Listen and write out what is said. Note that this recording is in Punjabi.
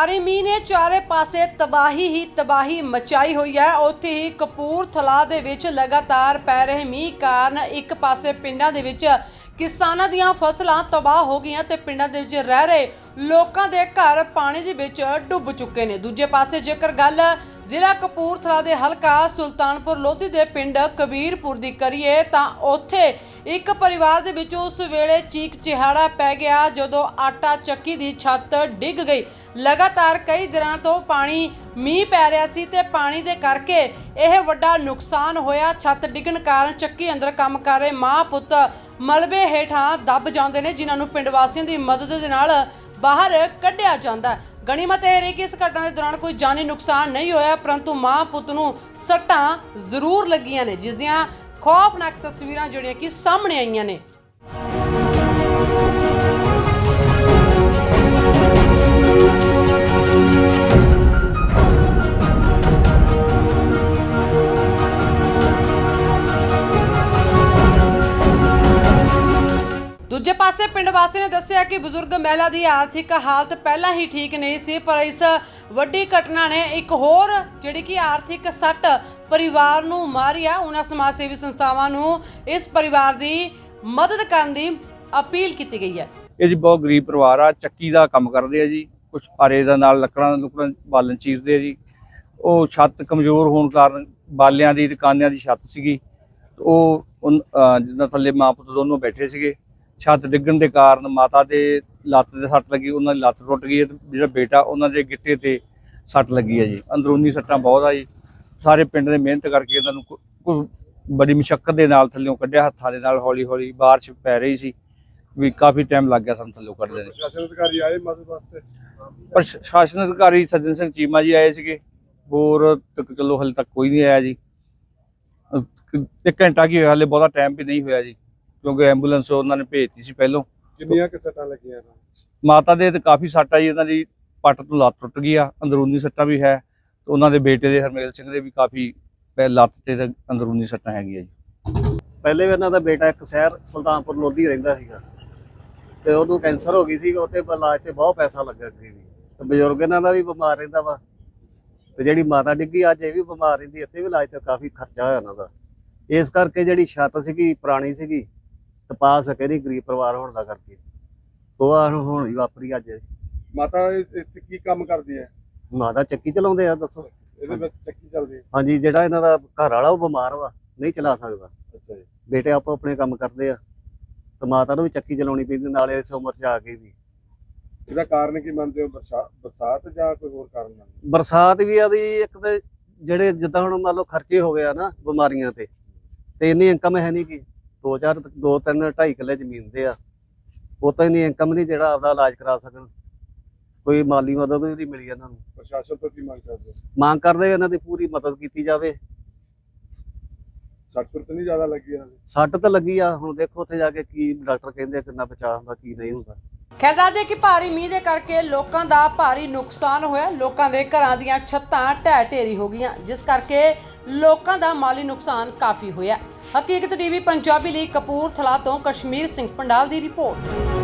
ਭਾਰੀ ਮੀਂਹ ਨੇ ਚਾਰੇ ਪਾਸੇ ਤਬਾਹੀ ਹੀ ਤਬਾਹੀ ਮਚਾਈ ਹੋਈ ਹੈ। ਉੱਥੇ ਹੀ ਕਪੂਰਥਲਾ ਦੇ ਵਿੱਚ ਲਗਾਤਾਰ ਪੈ ਰਹੇ ਮੀਂਹ ਕਾਰਨ ਇੱਕ ਪਾਸੇ ਪਿੰਡਾਂ ਦੇ ਵਿੱਚ ਕਿਸਾਨਾਂ ਦੀਆਂ ਫਸਲਾਂ ਤਬਾਹ ਹੋ ਗਈਆਂ ਤੇ ਪਿੰਡਾਂ ਦੇ ਵਿੱਚ ਰਹਿ ਰਹੇ ਲੋਕਾਂ ਦੇ ਘਰ ਪਾਣੀ ਦੇ ਵਿੱਚ ਡੁੱਬ ਚੁੱਕੇ ਨੇ। ਦੂਜੇ ਪਾਸੇ ਜੇਕਰ ਗੱਲ ਜ਼ਿਲ੍ਹਾ ਕਪੂਰਥਲਾ ਦੇ ਹਲਕਾ ਸੁਲਤਾਨਪੁਰ ਲੋਧੀ ਦੇ ਪਿੰਡ ਕਬੀਰਪੁਰ ਦੀ ਕਰੀਏ ਤਾਂ ਉੱਥੇ ਇੱਕ ਪਰਿਵਾਰ ਦੇ ਵਿੱਚ ਉਸ ਵੇਲੇ ਚੀਕ ਚਿਹਾੜਾ ਪੈ ਗਿਆ ਜਦੋਂ ਆਟਾ ਚੱਕੀ ਦੀ ਛੱਤ ਡਿੱਗ ਗਈ। ਲਗਾਤਾਰ ਕਈ ਦਿਨਾਂ ਤੋਂ ਪਾਣੀ ਮੀਂਹ ਪੈ ਰਿਹਾ ਸੀ ਤੇ ਪਾਣੀ ਦੇ ਕਰਕੇ ਇਹ ਵੱਡਾ ਨੁਕਸਾਨ ਹੋਇਆ। ਛੱਤ ਡਿੱਗਣ ਕਾਰਨ ਚੱਕੀ ਅੰਦਰ ਕੰਮ ਕਰ ਰਹੇ ਮਾਂ ਪੁੱਤ ਮਲਬੇ ਹੇਠਾਂ ਦੱਬ ਜਾਂਦੇ ਨੇ, ਜਿਨ੍ਹਾਂ ਨੂੰ ਪਿੰਡ ਵਾਸੀਆਂ ਦੀ ਮਦਦ ਦੇ ਨਾਲ ਬਾਹਰ ਕੱਢਿਆ ਜਾਂਦਾ ਹੈ। ਗਣੀਮਤ ਇਹ ਰਹੀ ਕਿ ਇਸ ਘਟਨਾ ਦੇ ਦੌਰਾਨ ਕੋਈ ਜਾਨੀ ਨੁਕਸਾਨ ਨਹੀਂ ਹੋਇਆ, ਪਰੰਤੂ ਮਾਂ ਪੁੱਤ ਨੂੰ ਸੱਟਾਂ ਜ਼ਰੂਰ ਲੱਗੀਆਂ ਨੇ, ਜਿਸ ਦੀਆਂ ਖੌਫਨਾਕ ਤਸਵੀਰਾਂ ਜਿਹੜੀਆਂ ਕਿ ਸਾਹਮਣੇ ਆਈਆਂ ਨੇ। ਦੂਜੇ ਪਾਸੇ ਪਿੰਡ ਵਾਸੀ ਨੇ ਦੱਸਿਆ ਕਿ ਬਜ਼ੁਰਗ ਮਹਿਲਾ ਦੀ ਆਰਥਿਕ ਹਾਲਤ ਪਹਿਲਾਂ ਹੀ ਠੀਕ ਨਹੀਂ ਸੀ, ਪਰ ਇਸ ਵੱਡੀ ਘਟਨਾ ਨੇ ਇੱਕ ਹੋਰ ਜਿਹੜੀ ਕਿ ਆਰਥਿਕ ਸੱਟ ਪਰਿਵਾਰ ਨੂੰ ਮਾਰੀ ਆ। ਉਹਨਾਂ ਸਮਾਜ ਸੇਵੀ ਸੰਸਥਾਵਾਂ ਨੂੰ ਇਸ ਪਰਿਵਾਰ ਦੀ ਮਦਦ ਕਰਨ ਦੀ ਅਪੀਲ ਕੀਤੀ ਗਈ ਹੈ। ਇਹ ਜੀ ਬਹੁਤ ਗਰੀਬ ਪਰਿਵਾਰ ਆ, ਚੱਕੀ ਦਾ ਕੰਮ ਕਰਦੇ ਆ ਜੀ ਕੁਝ ਆਰੇ ਦਾ ਨਾਲ ਲੱਕੜਾਂ ਲੁਕੜਾਂ ਬਾਲਣ ਚੀਰਦੇ ਆ ਜੀ। ਉਹ ਛੱਤ ਕਮਜ਼ੋਰ ਹੋਣ ਕਾਰਨ ਬਾਲਿਆਂ ਦੀ, ਦੁਕਾਨਿਆਂ ਦੀ ਛੱਤ ਸੀਗੀ। ਉਹ ਜਿੱਦਾਂ ਥੱਲੇ ਮਾਂ ਪੁੱਤ ਦੋਨੋਂ ਬੈਠੇ ਸੀਗੇ। ਛੱਤ ਡਿੱਗਣ ਦੇ ਕਾਰਨ ਮਾਤਾ ਦੇ ਲੱਤ ਤੇ ਸੱਟ ਲੱਗੀ ਉਹਨਾਂ ਦੀ ਲੱਤ ਟੁੱਟ ਗਈ ਹੈ ਤੇ ਜਿਹੜਾ ਬੇਟਾ ਉਹਨਾਂ ਦੇ ਗਿੱਟੇ ਤੇ ਸੱਟ ਲੱਗੀ ਹੈ ਜੀ। ਅੰਦਰੂਨੀ ਸੱਟਾਂ ਬਹੁਤ ਆ ਜੀ। ਸਾਰੇ ਪਿੰਡ ਨੇ ਮਿਹਨਤ ਕਰਕੇ ਇਹਨਾਂ ਨੂੰ ਬੜੀ ਮੁਸ਼ਕਲ ਦੇ ਨਾਲ ਥੱਲਿਓਂ ਕੱਢਿਆ ਹੱਥਾਂ ਦੇ ਨਾਲ ਹੌਲੀ ਹੌਲੀ ਬਾਰਿਸ਼ ਪੈ ਰਹੀ ਸੀ। ਵੀ ਕਾਫੀ ਟਾਈਮ ਲੱਗ ਗਿਆ ਸਾਨੂੰ ਥੱਲੋਂ ਕੱਢਦੇ ਨੇ। ਪ੍ਰਸ਼ਾਸਨ ਅਧਿਕਾਰੀ ਆਏ ਮਦਦ ਵਾਸਤੇ? ਪਰ ਸ਼- ਸ਼ਾਸਨ ਅਧਿਕਾਰੀ ਸੱਜਣ ਸਿੰਘ ਚੀਮਾ ਜੀ ਆਏ ਸੀਗੇ। ਹੋਰ ਤੱਕ ਚਲੋ ਹਲੇ ਤੱਕ ਕੋਈ ਨਹੀਂ ਆਇਆ ਜੀ। ਇੱਕ ਘੰਟਾ ਕੀ ਹੋਇਆ ਹਲੇ ਬਹੁਤਾ ਟਾਈਮ ਵੀ ਨਹੀਂ ਹੋਇਆ ਜੀ। ਕਿਉਂਕਿ ਐਂਬੂਲੈਂਸ ਉਹਨਾਂ ਨੇ ਭੇਜਤੀ ਸੀ ਪਹਿਲੋਂ। ਕਿੰਨੀਆਂ ਕਿ ਸੱਟਾਂ ਲੱਗੀਆਂ ਇਹਨਾਂ ਨੂੰ? ਮਾਤਾ ਦੇ ਤੇ ਕਾਫੀ ਸੱਟ ਆਈ ਉਹਨਾਂ ਦੀ ਪੱਟ ਤੋਂ ਲੱਤ ਟੁੱਟ ਗਈ ਆ ਅੰਦਰੂਨੀ ਸੱਟਾਂ ਵੀ ਹੈ ਤੇ ਉਹਨਾਂ ਦੇ ਬੇਟੇ ਦੇ ਹਰਮੇਲ ਸਿੰਘ ਦੇ ਵੀ ਕਾਫੀ ਪੈ- ਲੱਤ ਤੇ ਤੇ ਅੰਦਰੂਨੀ ਸੱਟਾਂ ਹੈਗੀਆਂ ਜੀ। ਪਹਿਲੇ ਵੀ ਇਹਨਾਂ ਦਾ ਬੇਟਾ ਇੱਕ ਸ਼ਹਿਰ ਸੁਲਤਾਨਪੁਰ ਲੋਧੀ ਰਹਿੰਦਾ ਸੀਗਾ ਤੇ ਉਹਨੂੰ ਕੈਂਸਰ ਹੋ ਗਈ ਸੀ ਉਹਤੇ ਇਲਾਜ ਤੇ ਬਹੁਤ ਪੈਸਾ ਲੱਗਾ ਸੀ ਵੀ। ਤੇ ਬਜ਼ੁਰਗ ਇਹਨਾਂ ਦਾ ਵੀ ਬਿਮਾਰ ਰਹਿੰਦਾ ਵਾ ਤੇ ਜਿਹੜੀ ਮਾਤਾ ਡਿੱਗੀ ਅੱਜ ਇਹ ਵੀ ਬਿਮਾਰ ਰਹਿੰਦੀ ਇੱਥੇ ਵੀ ਇਲਾਜ ਤੇ ਕਾਫੀ ਖਰਚਾ ਹੋਇਆ ਇਹਨਾਂ ਦਾ। ਇਸ ਕਰਕੇ ਜਿਹੜੀ ਛੱਤ ਸੀਗੀ ਪੁਰਾਣੀ ਸੀਗੀ ਤੇ ਪਾ ਸਕੇ ਨਹੀਂ ਗਰੀਬ ਪਰਿਵਾਰ ਹੋਣ ਦਾ ਕਰਕੇ। ਉਹ ਆ ਹੁਣ ਹੀ ਵਾਪਰੀ ਅੱਜ। ਮਾਤਾ ਇਹ- ਇੱਥੇ ਕੀ ਕੰਮ ਕਰਦੀ ਹੈ? ਮਾਤਾ ਚੱਕੀ ਚਲਾਉਂਦੇ ਆ ਦੱਸੋ। ਇਹਦੇ ਵਿੱਚ ਚੱਕੀ ਚੱਲਦੀ ਹੈ। ਹਾਂਜੀ ਜਿਹੜਾ ਇਹਨਾਂ ਦਾ ਘਰ ਵਾਲਾ ਉਹ ਬਿਮਾਰ ਵਾ ਨਹੀਂ ਚਲਾ ਸਕਦਾ। ਅੱਛਾ ਜੀ। ਬੇਟੇ ਆਪੋ ਆਪਣੇ ਕੰਮ ਕਰਦੇ ਆ ਤੇ ਮਾਤਾ ਨੂੰ ਵੀ ਚੱਕੀ ਚਲਾਉਣੀ ਪੈਂਦੀ ਨਾਲੇ ਇਸ ਉਮਰ 'ਚ ਆ ਕੇ ਵੀ। ਇਹਦਾ ਕਾਰਨ ਕੀ ਮੰਨਦੇ ਹੋ ਬਰਸਾਤ ਬਰਸਾਤ ਜਾਂ ਕੋਈ ਹੋਰ ਕਾਰਨ ਮੰਨਦੇ ਹੋ? ਬਰਸਾਤ ਵੀ ਆਦੀ ਇੱਕ ਤੇ ਜਿਹੜੇ ਜਿੱਦਾਂ ਹੁਣ ਮੰਨ ਲਓ ਖਰਚੇ ਹੋ ਗਿਆ ਨਾ ਬਿਮਾਰੀਆਂ ਤੇ ਤੇ ਇੰਨੀ ਇਨਕਮ ਹੈ ਨਹੀਂ ਕਿ ਦੋ ਚਾਰ ਦੋ ਤਿੰਨ ਢਾਈ ਕਿੱਲੇ ਜ਼ਮੀਨ ਦੇ ਆ। ਉਹ ਤਾਂ ਇੰਨੀ ਇਨਕਮ ਨਹੀਂ ਜਿਹੜਾ ਆਪਦਾ ਇਲਾਜ ਕਰਾ ਸਕਣ। ਕੋਈ ਮਾਲੀ ਮਦਦ ਨਹੀਂ ਮਿਲੀ ਇਹਨਾਂ ਨੂੰ। ਪ੍ਰਸ਼ਾਸਨ ਤੋਂ ਕੀ ਮੰਗ ਕਰਦੇ? ਮੰਗ ਕਰਦੇ ਇਹਨਾਂ ਦੀ ਪੂਰੀ ਮਦਦ ਕੀਤੀ ਜਾਵੇ। ਸੱਟ ਸੁੱਟ ਨਹੀਂ ਜ਼ਿਆਦਾ ਲੱਗੀ ਇਹਨਾਂ ਦੀ? ਸੱਟ ਤਾਂ ਲੱਗੀ ਆ। ਹੁਣ ਦੇਖੋ ਉੱਥੇ ਜਾ ਕੇ ਕੀ ਡਾਕਟਰ ਕਹਿੰਦੇ ਕਿੰਨਾ ਬਚਾਅ ਹੁੰਦਾ ਕੀ ਨਹੀਂ ਹੁੰਦਾ। ਖੈਰ ਦੱਸਦੇ ਕਿ ਭਾਰੀ ਮੀਂਹ ਦੇ ਕਰਕੇ ਲੋਕਾਂ ਦਾ ਭਾਰੀ ਨੁਕਸਾਨ ਹੋਇਆ ਲੋਕਾਂ ਦੇ ਘਰਾਂ ਦੀਆਂ ਛੱਤਾਂ ਢਹਿ ਢੇਰੀ ਹੋ ਗਈਆਂ। ਜਿਸ ਕਰਕੇ ਲੋਕਾਂ ਦਾ ਮਾਲੀ ਨੁਕਸਾਨ ਕਾਫੀ ਹੋਇਆ ਹਕੀਕਤ ਟੀਵੀ ਪੰਜਾਬੀ ਲਈ ਕਪੂਰਥਲਾ ਤੋਂ ਕਸ਼ਮੀਰ ਸਿੰਘ ਪੰਡਾਲ ਦੀ ਰਿਪੋਰਟ।